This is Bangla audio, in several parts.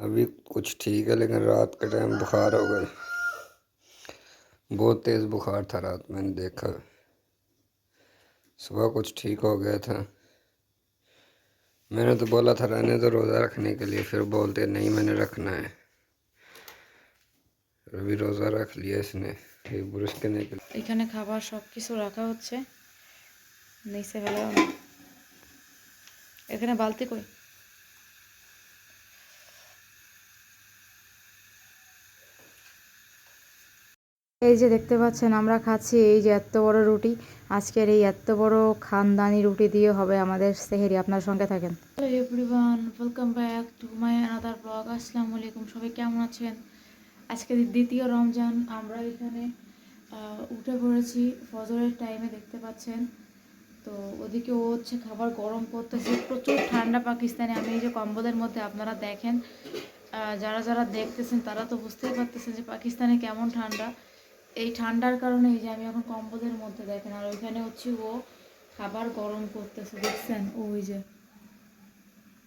अभी कुछ ठीक है लेकिन रात के टाइम बुखार हो गए बहुत तेज़ बुखार था रात मैंने देखा सुबह कुछ ठीक हो गया था मैंने तो बोला था रहने तो रोज़ा रखने के लिए फिर बोलते नहीं मैंने रखना है अभी रोज़ा रख लिया इसने ये ब्रश करने के लिए এখানে খাবার সব কিছু রাখা হচ্ছে নিচে ফেলে এখানে বালতি কই এই যে দেখতে পাচ্ছেন, আমরা খাচ্ছি এই যে এত বড় রুটি। আজকের এই এত বড় খানদানি রুটি দিয়ে হবে আমাদের সেহেরি। আপনার সঙ্গে থাকেন। Hello everyone welcome back to my another blog আসসালামু আলাইকুম, সবাই কেমন আছেন? আজকে দ্বিতীয় রমজান, আমরা এখানে উঠে পড়েছি ফজরের টাইমে দেখতে পাচ্ছেন। তো ওদিকে ও হচ্ছে খাবার গরম করতেছে, প্রচুর ঠান্ডা পাকিস্তানে। আমি এই যে কম্বলের মধ্যে আপনারা দেখেন যারা যারা দেখতেছেন, তারা তো বুঝতেই পারতেছেন যে পাকিস্তানে কেমন ঠান্ডা। এই ঠান্ডার কারণে এই যে আমি এখন কম্বলের মধ্যে দেখেন, আর ওইখানে হচ্ছে ও খাবার গরম করতেছে, দেখছেন? ওই যে,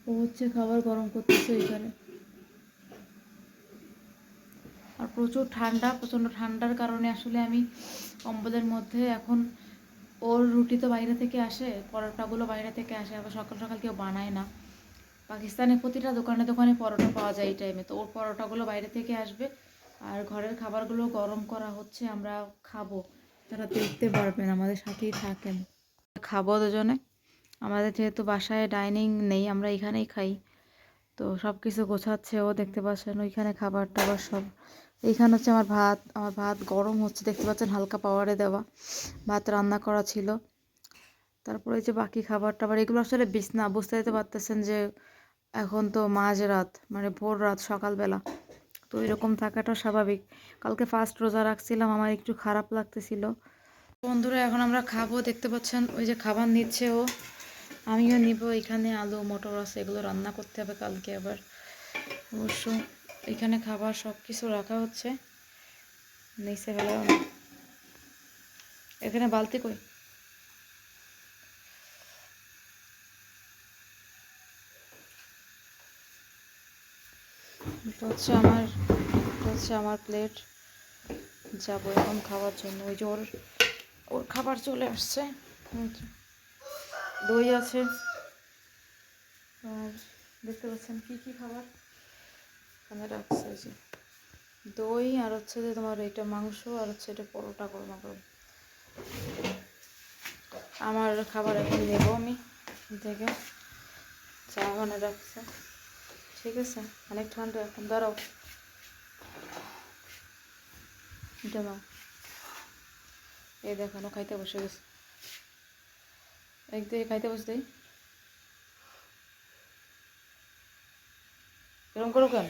ও হচ্ছে খাবার গরম করতেছে ওইখানে আর প্রচুর ঠান্ডা, প্রচণ্ড ঠান্ডার কারণে আসলে আমি কম্বলের মধ্যে এখন ওর রুটি তো বাইরে থেকে আসে, পরোটাগুলো বাইরে থেকে আসে, আবার সকাল সকাল কেউ বানায় না। পাকিস্তানে প্রতিটা দোকানে দোকানে পরোটা পাওয়া যায় এই টাইমে তো ওর পরোটাগুলো বাইরে থেকে আসবে। আর ঘরের খাবারগুলো গরম করা হচ্ছে, আমরা খাব। তারা দেখতে পারবেন, আমাদের সাথেই থাকেন। খাব দুজনে। আমাদের যেহেতু বাসায় ডাইনিং নেই, আমরা এখানেই খাই। তো সব কিছু গোছাচ্ছে, ও দেখতে পাচ্ছেন ওইখানে খাবার টাবার সব। এইখানে হচ্ছে আমার ভাত আমার ভাত গরম হচ্ছে, দেখতে পাচ্ছেন হালকা পাওয়ারে দেওয়া। ভাত রান্না করা ছিল। তারপরে যে বাকি খাবার টাবার, এগুলো আসলে বিছনা, বুঝতে দিতে পারতেছেন যে এখন তো মাঝ রাত মানে ভোর রাত সকালবেলা। তো এরকম থাকাটা স্বাভাবিক। কালকে ফার্স্ট রোজা রাখছিলাম, আমার একটু খারাপ লাগতেছিল। বন্ধুরা, এখন আমরা খাব। দেখতে পাচ্ছেন, ওই যে খাবার নিচ্ছে ও। আমিও নিব, এখানে আলু, মটর আছে, এগুলো রান্না করতে হবে কালকে আবার। অবশ্য এখানে খাবার সব কিছু রাখা হচ্ছে। নিচে ফেলে এখানে বালতি কই? এটা হচ্ছে আমার হচ্ছে আমার প্লেট যাব এখন খাওয়ার জন্য। ওই যে ওর ওর খাবার চলে আসছে। দই আছে। আর দেখতে পাচ্ছেন কি কি খাবার? এখানে রাখছে যে দই, আর হচ্ছে যে তোমার এটা মাংস, আর হচ্ছে এটা পরোটা গরমা গরম। আমার খাবার এখন নেব আমি। থেকে চা বানা রাখছে। ঠিক আছে অনেক ঠান্ডা এখন দাঁড়াও এটা নাও এই দেখানো খাইতে বসে গেছে একদিকে খাইতে বসে দেই এরকম করো কেন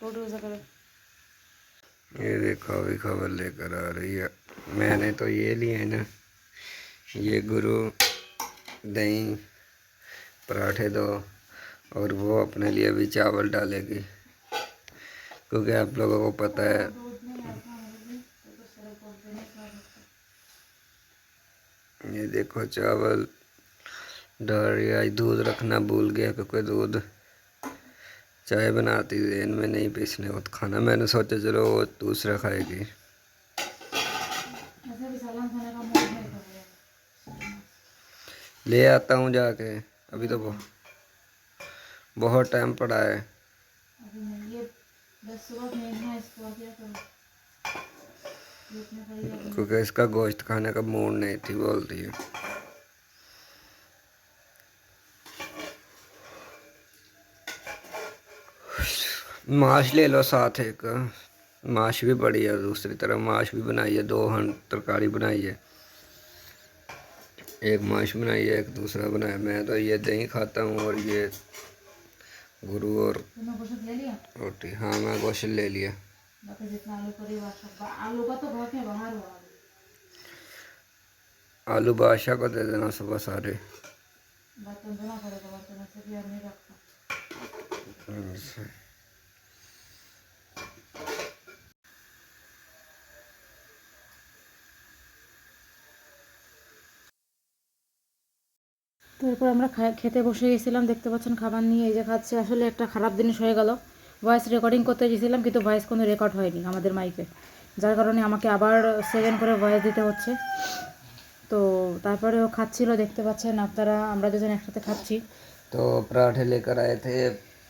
रोटी वजह करो ये देखो अभी खबर लेकर आ रही है मैंने तो ये लिए है ना ये गुरु दही पराठे दो और वो अपने लिए भी चावल डालेगी। क्योंकि आप लोगों को पता है। ये देखो चावल डाल रही दूध रखना भूल गया क्योंकि दूध चाय बनाती थी इनमें नहीं पीसने तो खाना मैंने सोचा चलो वो दूसरा खाएगी ऐसा भी सलाम खाने का मूड नहीं कर रहा ले आता हूँ जाके। अभी तो बहुत बहुत टाइम पड़ा है। क्योंकि इसका गोश्त खाने का मूड नहीं थी बोलती है। माश ले लो साथ एक। माश भी पड़ी है दूसरी तरफ़ माश भी बनाई है दो हन तरकारी बनाई है। एक माश बनाई है एक दूसरा बनाया। मैं तो ये दही खाता हूँ और ये गुरु और रोटी। हाँ मैं गोश्त ले लिया। तो बहुत है बाहर हुआ। आलू बादशाह को दे देना सुबह सारे। बर्तन তারপর আমরা খা- খেতে বসে গেছিলাম দেখতে পাচ্ছেন খাবার নিয়ে এই যে খাচ্ছে আসলে একটা খারাপ জিনিস হয়ে গেল ভয়েস রেকর্ডিং করতে গেছিলাম কিন্তু ভয়েস কোনো রেকর্ড হয়নি আমাদের মাইকে যার কারণে আমাকে আবার সেকেন্ড করে ভয়েস দিতে হচ্ছে তো তারপরে ও খাচ্ছিল দেখতে পাচ্ছেন আপনারা আমরা দুজন একসাথে খাচ্ছি तो पराठे लेकर आए थे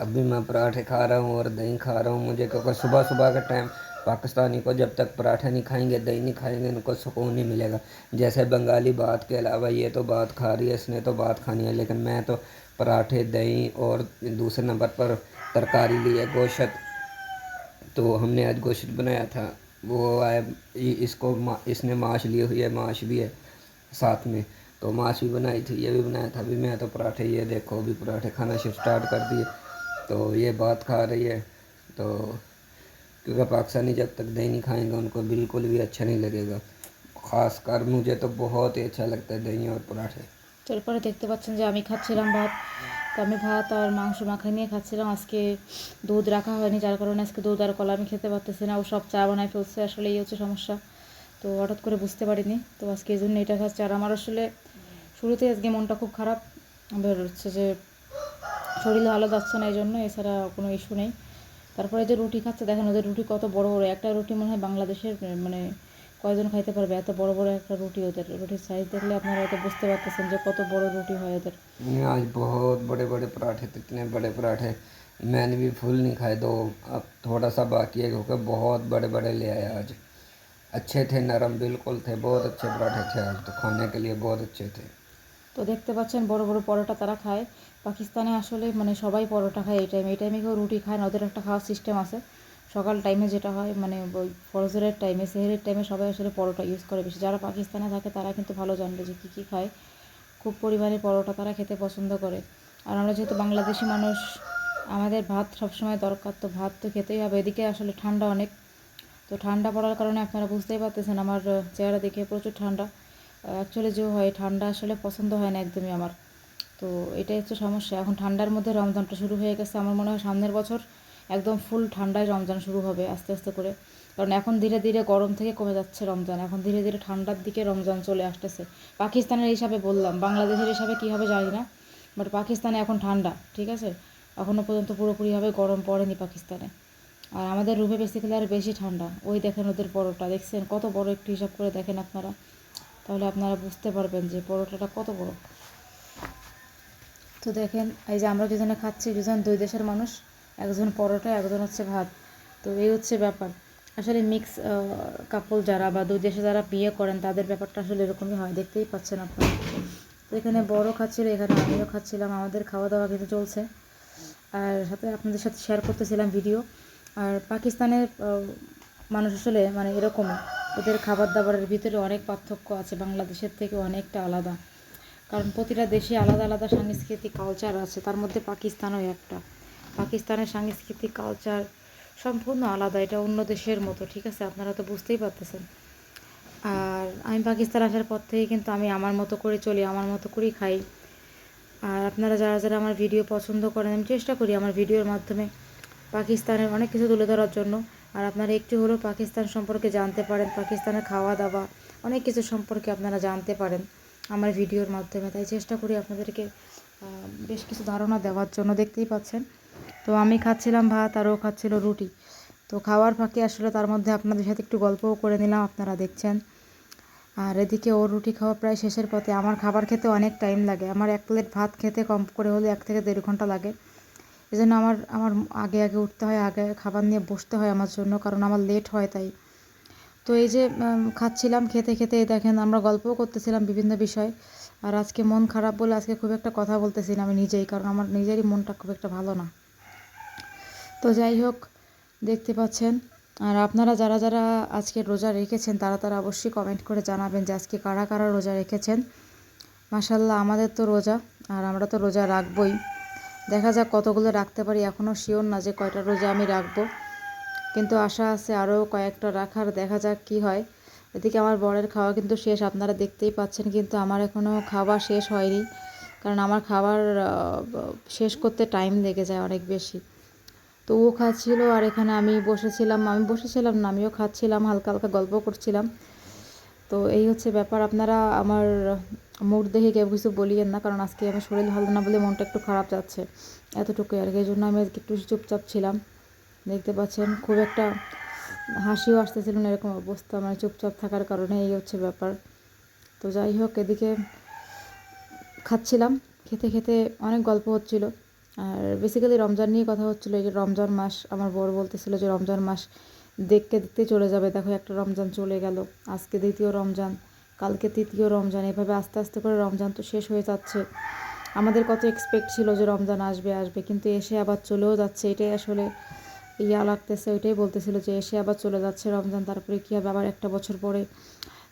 अभी मैं पराठे खा रहा हूँ और दही खा रहा हूँ मुझे क्योंकि सुबह सुबह के टाइम पाकिस्तानी को जब तक पराठे नहीं खाएँगे, दही नहीं खाएँगे, उनको सुकून नहीं मिलेगा। जैसे बंगाली बात के अलावा ये तो बात खा रही है, इसने तो बात खानी है, लेकिन मैं तो पराठे, दही और दूसरे नंबर पर तरकारी ली है गोश्त। तो हमने आज गोश्त बनाया था। वो आए इसको इसने माश ली हुई है, माश भी है साथ में। तो माश भी बनाई थी, ये भी बनाया था। अभी मैं तो पराठे, ये देखो, अभी पराठे खाना स्टार्ट कर दिए। तो ये बात खा रही है। तो क्योंकि पाकिस्तानी जब तक दही नहीं खाएंगे उनको बिल्कुल भी अच्छा नहीं लगेगा ख़ास कर मुझे तो बहुत ही अच्छा लगता है दही और पराठे তারপরে দেখতে পাচ্ছেন যে আমি খাচ্ছিলাম ভাত তো আমি ভাত আর মাংস মাখা নিয়ে খাচ্ছিলাম আজকে দুধ রাখা হয়নি যার কারণে আজকে দুধ আর কলা আমি খেতে পারতেছি না ও সব চা বানায় ফেলছে আসলে এই হচ্ছে সমস্যা তো হঠাৎ করে বুঝতে পারিনি তো আজকে এই জন্য এটা খাচ্ছে আর আমার আসলে শুরুতে আজকে মনটা খুব খারাপ বের হচ্ছে যে শরীরে ভালো যাচ্ছে না এই জন্য এছাড়া কোনো ইস্যু নেই তারপরে যে রুটি খাচ্ছে দেখেন ওদের রুটি কত বড় বড় একটা রুটি মনে হয় বাংলাদেশের আহ, মানে কয়জন খাইতে পারবে এত বড় বড় একটা রুটি ওদের রুটির সাইজ দেখলে আপনারা হয়তো বুঝতে পারতেছেন যে কত বড় রুটি হয় ওদের ये आज बहुत बड़े बड़े पराठे थे इतने बड़े पराठे मैंने भी फुल नहीं खाए दो अब थोड़ा सा बाकी है क्योंकि बहुत बड़े बड़े ले आए आज अच्छे थे नरम बिल्कुल थे बहुत अच्छे पराठे थे आज तो खाने के लिए बहुत अच्छे थे তো দেখতে পাচ্ছেন বড় বড় পরোটা তারা খায়। পাকিস্তানে আসলে মানে সবাই পরোটা খায় এই টাইমে এই টাইমে কেউ রুটি খায় না, ওদের একটা খাওয়ার সিস্টেম আছে। সকাল টাইমে যেটা হয় মানে ওই ফরজরের টাইমে সেহেরের টাইমে সবাই আসলে পরোটা ইউজ করে বেশি। যারা পাকিস্তানে থাকে, তারা কিন্তু ভালো জানবে যে কী কী খায়। খুব পরিমাণে পরোটা তারা খেতে পছন্দ করে। আর আমরা যেহেতু বাংলাদেশি মানুষ, আমাদের ভাত সবসময় দরকার, তো ভাত তো খেতেই হবে। এদিকে আসলে ঠান্ডা অনেক। তো ঠান্ডা পড়ার কারণে আপনারা বুঝতেই পারতেছেন, আমার চেহারা দেখে প্রচুর ঠান্ডা। অ্যাকচুয়ালি যে হয়, ঠান্ডা আসলে পছন্দ হয় না একদমই আমার। তো এটাই হচ্ছে সমস্যা। এখন ঠান্ডার মধ্যে রমজানটা শুরু হয়ে গেছে। আমার মনে হয় সামনের বছর একদম ফুল ঠান্ডায় রমজান শুরু হবে আস্তে আস্তে করে। কারণ এখন ধীরে ধীরে গরম থেকে কমে যাচ্ছে রমজান। এখন ধীরে ধীরে ঠান্ডার দিকে রমজান চলে আসতেছে। পাকিস্তানের হিসাবে বললাম। বাংলাদেশের হিসাবে কী হবে জানি না। বাট পাকিস্তানে এখন ঠান্ডা, ঠিক আছে? এখনও পর্যন্ত পুরোপুরিভাবে গরম পড়েনি পাকিস্তানে। আর আমাদের রুমে বেসিক্যালি আর বেশি ঠান্ডা। ওই দেখেন ওদের পরোটা। দেখছেন? কত বড় একটু হিসাব করে দেখেন আপনারা। তাহলে আপনারা বুঝতে পারবেন যে পরোটাটা কত বড়। তো দেখেন, এই যে আমরা দুজনে খাচ্ছি, দুজন দুই দেশের মানুষ, একজন পরোটা, একজন হচ্ছে ভাত। তো এই হচ্ছে ব্যাপার। আসলে মিক্স কাপল যারা বা দুই দেশে যারা বিয়ে করেন, তাদের ব্যাপারটা আসলে এরকমই হয়, দেখতেই পাচ্ছেন আপনারা। তো এখানে বড় খাচ্ছিল, এখানে আমিও খাচ্ছিলাম, আমাদের খাওয়া দাওয়া কিন্তু চলছে। আর সাথে আপনাদের সাথে শেয়ার করতেছিলাম ভিডিও আর পাকিস্তানের মানুষ আসলে মানে এরকমই। ওদের খাবার দাবারের ভিতরে অনেক পার্থক্য আছে, বাংলাদেশের থেকে অনেকটা আলাদা। কারণ প্রতিটা দেশে আলাদা আলাদা সাংস্কৃতিক কালচার আছে, তার মধ্যে পাকিস্তানও একটা। পাকিস্তানের সাংস্কৃতিক কালচার সম্পূর্ণ আলাদা, এটা অন্য দেশের মতো, ঠিক আছে? আপনারা তো বুঝতেই পারতেছেন। আর আমি পাকিস্তান আসার পর থেকে কিন্তু আমি আমার মতো করে চলি, আমার মতো করেই খাই। আর আপনারা যারা যারা আমার ভিডিও পছন্দ করেন, আমি চেষ্টা করি আমার ভিডিওর মাধ্যমে পাকিস্তানের অনেক কিছু তুলে ধরার জন্য। আর আপনারা একটু হলেও পাকিস্তান সম্পর্কে জানতে পারেন, পাকিস্তানের খাওয়া দাওয়া অনেক কিছু সম্পর্কে আপনারা জানতে পারেন আমার ভিডিওর মাধ্যমে। তাই চেষ্টা করি আপনাদেরকে বেশ কিছু ধারণা দেওয়ার জন্য। দেখতেই পাচ্ছেন, তো আমি খাচ্ছিলাম ভাত আর ও খাচ্ছিল রুটি। তো খাওয়ার ফাঁকে আসলে তার মধ্যে আপনাদের সাথে একটু গল্পও করে নিলাম, আপনারা দেখছেন। আর এদিকে ওর রুটি খাওয়া প্রায় শেষের পথে। আমার খাবার খেতে অনেক টাইম লাগে। আমার এক প্লেট ভাত খেতে কম করে হলে এক থেকে দেড় ঘণ্টা লাগে। এই জন্য আমার আমার আগে আগে উঠতে হয়, আগে খাবার নিয়ে বসতে হয় আমার জন্য, কারণ আমার লেট হয় তাই। তো এই যে খাচ্ছিলাম, খেতে খেতে দেখেন আমরা গল্পও করতেছিলাম বিভিন্ন বিষয়, আর আজকে মন খারাপ বলে আজকে খুব একটা কথা বলতেছি না আমি নিজেই, কারণ আমার নিজেরই মনটা খুব একটা ভালো না। তো যাই হোক, দেখতে পাচ্ছেন, আর আপনারা যারা যারা আজকে রোজা রেখেছেন, তারা তারা অবশ্যই কমেন্ট করে জানাবেন যে আজকে কারা কারা রোজা রেখেছেন। মাসাল্লাহ আমাদের তো রোজা, আর আমরা তো রোজা রাখবই। দেখা যাক কতগুলো রাখতে পারি। এখনও শিওর না যে কয়টা রোজা আমি রাখব। কিন্তু আশা আছে আরও কয়েকটা রাখার, দেখা যাক কি হয়। এদিকে আমার বরের খাওয়া কিন্তু শেষ, আপনারা দেখতেই পাচ্ছেন কিন্তু আমার এখনও খাওয়া শেষ হয়নি। কারণ আমার খাবার শেষ করতে টাইম লেগে যায় অনেক বেশি। তো ও খাচ্ছিল আর এখানে আমি বসেছিলাম। আমি বসেছিলাম না, আমিও খাচ্ছিলাম, হালকা হালকা গল্প করছিলাম। তো এই হচ্ছে ব্যাপার। আপনারা আমার মুড দেখে কেউ কিছু বলিয়েন না, কারণ আজকে আমার শরীর ভালো না বলে মনটা একটু খারাপ যাচ্ছে এতটুকুই আর এই জন্য আমি আজকে একটু চুপচাপ ছিলাম। দেখতে পাচ্ছেন, খুব একটা হাসিও আসতেছিল না এরকম অবস্থা মানে চুপচাপ থাকার কারণে এই হচ্ছে ব্যাপার। তো যাই হোক, এদিকে খাচ্ছিলাম, খেতে খেতে অনেক গল্প হচ্ছিল। আর বেসিক্যালি রমজান নিয়ে কথা হচ্ছিল, এই যে রমজান মাস, আমার বর বলতেছিল যে রমজান মাস দেখতে দেখতে চলে যাবে, দেখো একটা রমজান চলে গেল, আজকে দ্বিতীয় রমজান। কালকে তৃতীয় রমজান, এভাবে আস্তে আস্তে করে রমজান তো শেষ হয়ে যাচ্ছে। আমাদের কত এক্সপেক্ট ছিল যে রমজান আসবে আসবে, কিন্তু এসে আবার চলেও যাচ্ছে। এটাই আসলে ইয়া লাগতেছে, ওইটাই বলতেছিল যে এসে আবার চলে যাচ্ছে রমজান, তারপরে কী হবে? আবার একটা বছর পরে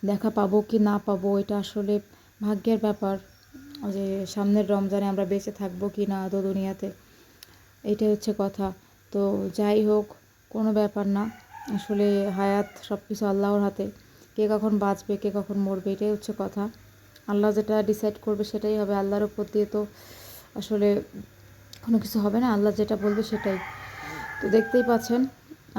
দেখা পাবো কি না পাবো? এটা আসলে ভাগ্যের ব্যাপার যে সামনের রমজানে আমরা বেঁচে থাকব কি না আদৌ দুনিয়াতে। এইটাই হচ্ছে কথা। তো যাই হোক, কোনো ব্যাপার না। আসলে হায়াত সব কিছু আল্লাহর হাতে। কে কখন বাঁচবে, কে কখন মরবে, এটাই হচ্ছে কথা। আল্লাহ যেটা ডিসাইড করবে সেটাই হবে। আল্লাহর উপর দিয়ে তো আসলে কোনো কিছু হবে না। আল্লাহ যেটা বলবে সেটাই। তো দেখতেই পাচ্ছেন,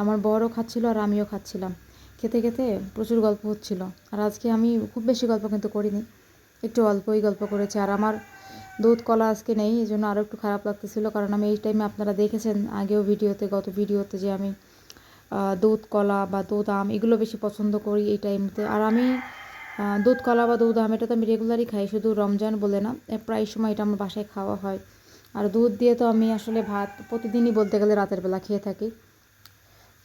আমার বড়ও খাচ্ছিল আর আমিও খাচ্ছিলাম। খেতে খেতে প্রচুর গল্প হচ্ছিল। আর আজকে আমি খুব বেশি গল্প কিন্তু করিনি। একটু অল্পই গল্প করেছি। আর আমার দুধ, কলা আজকে নেই এই জন্য আরও একটু খারাপ লাগতেছিল। কারণ আমি এই টাইমে আপনারা দেখেছেন আগেও ভিডিওতে, গত ভিডিওতে যে আমি দুধ কলা বা দুধ আম এগুলো বেশি পছন্দ করি এই টাইমতে। আর আমি দুধ কলা বা দুধ আম এটা তো আমি রেগুলারই খাই, শুধু রমজান বলে না প্রায় সময় এটা আমার বাসায় খাওয়া হয়। আর দুধ দিয়ে তো আমি আসলে ভাত প্রতিদিনই বলতে গেলে রাতের বেলা খেয়ে থাকি।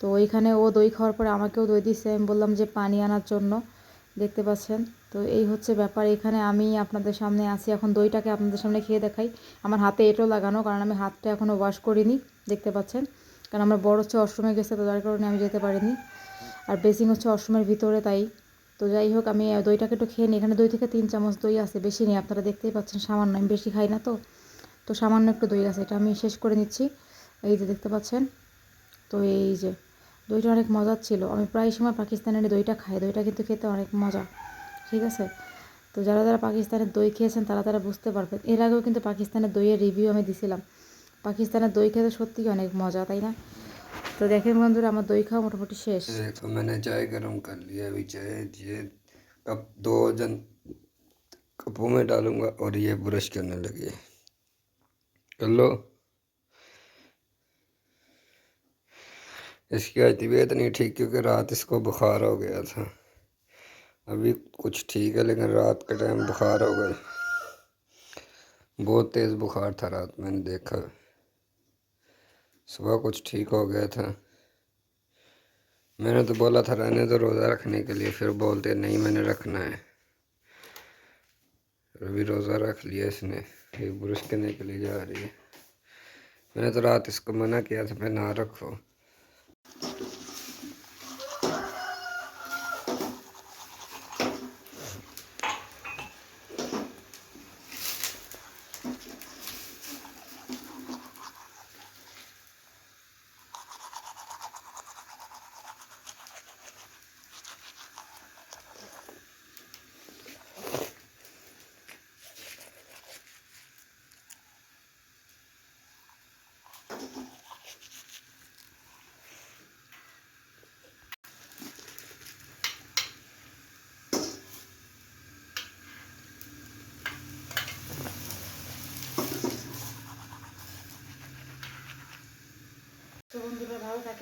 তো ওইখানে ও দই খাওয়ার পরে আমাকেও দই দিচ্ছে আমি বললাম যে পানি আনার জন্য, দেখতে পাচ্ছেন? তো এই হচ্ছে ব্যাপার, এখানে আমি আপনাদের সামনে আসি এখন দইটাকে আপনাদের সামনে খেয়ে দেখাই। আমার হাতে এঁটো লাগানো, কারণ আমি হাতটা এখনও ওয়াশ করিনি, দেখতে পাচ্ছেন? কারণ আমার বড় হচ্ছে অষ্টমে গেছে তো যার কারণে আমি যেতে পারিনি। আর বেসিং হচ্ছে অষ্টমের ভিতরে তাই। তো যাই হোক, আমি দইটাকে একটু খেয়ে নিই। এখানে দই থেকে তিন চামচ দই আছে, বেশি নেই। আপনারা দেখতেই পাচ্ছেন সামান্য, আমি বেশি খাই না তো। তো সামান্য একটু দই আছে, এটা আমি শেষ করে নিচ্ছি। এই যে দেখতে পাচ্ছেন, তো এই যে দইটা অনেক মজার ছিল। আমি প্রায় সময় পাকিস্তানের দইটা খাই, দইটা কিন্তু খেতে অনেক মজা, ঠিক আছে? তো যারা যারা পাকিস্তানের দই খেয়েছেন, তারা তারা বুঝতে পারবেন। এর আগেও কিন্তু পাকিস্তানের দইয়ের রিভিউ আমি দিছিলাম। পাকিস্তানের দই খেতে সত্যিই অনেক মজা তাই না তো দেখেন বন্ধুরা আমার দই খাওয়া মোটামুটি শেষ ये देखो मैंने चाय गर्म कर लिया अभी चाय ये कप दो जन कपों में डालूंगा और ये ब्रश करने लगी है कर लो इसकी आज तबीयत नहीं ठीक क्योंकि रात इसको बुखार हो गया था अभी कुछ ठीक है लेकिन रात के टाइम बुखार हो गए बहुत तेज़ बुखार था रात मैंने देखा सुबह कुछ ठीक हो गया था। मैंने तो बोला था, रहने तो रोज़ा रखने के लिए। फिर बोलते, नहीं, मैंने रखना है। अभी रोज़ा रख लिया इसने। फिर ब्रश करने के लिए जा रही है। मैंने तो रात इसको मना किया था मैं ना रखो।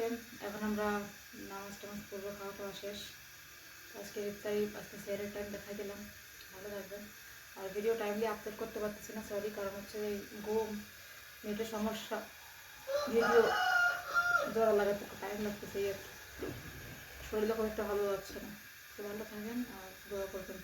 থাকেন এখন আমরা নামাজ টামাজ পড়ব, খাওয়া খাওয়া শেষ। আজকে ইফতারি, আজকে সেরের টাইম দেখাই দিলাম। ভালো থাকবেন। আর ভিডিও টাইমলি আপলোড করতে পারতেছি না সরি কারণ হচ্ছে ঘুম নেটের সমস্যা। ভিডিও জোড়া লাগাতে টাইম লাগতেছে। শরীরও খুব একটা ভালো লাগছে না। তো ভালো থাকেন আর দোয়া করবেন।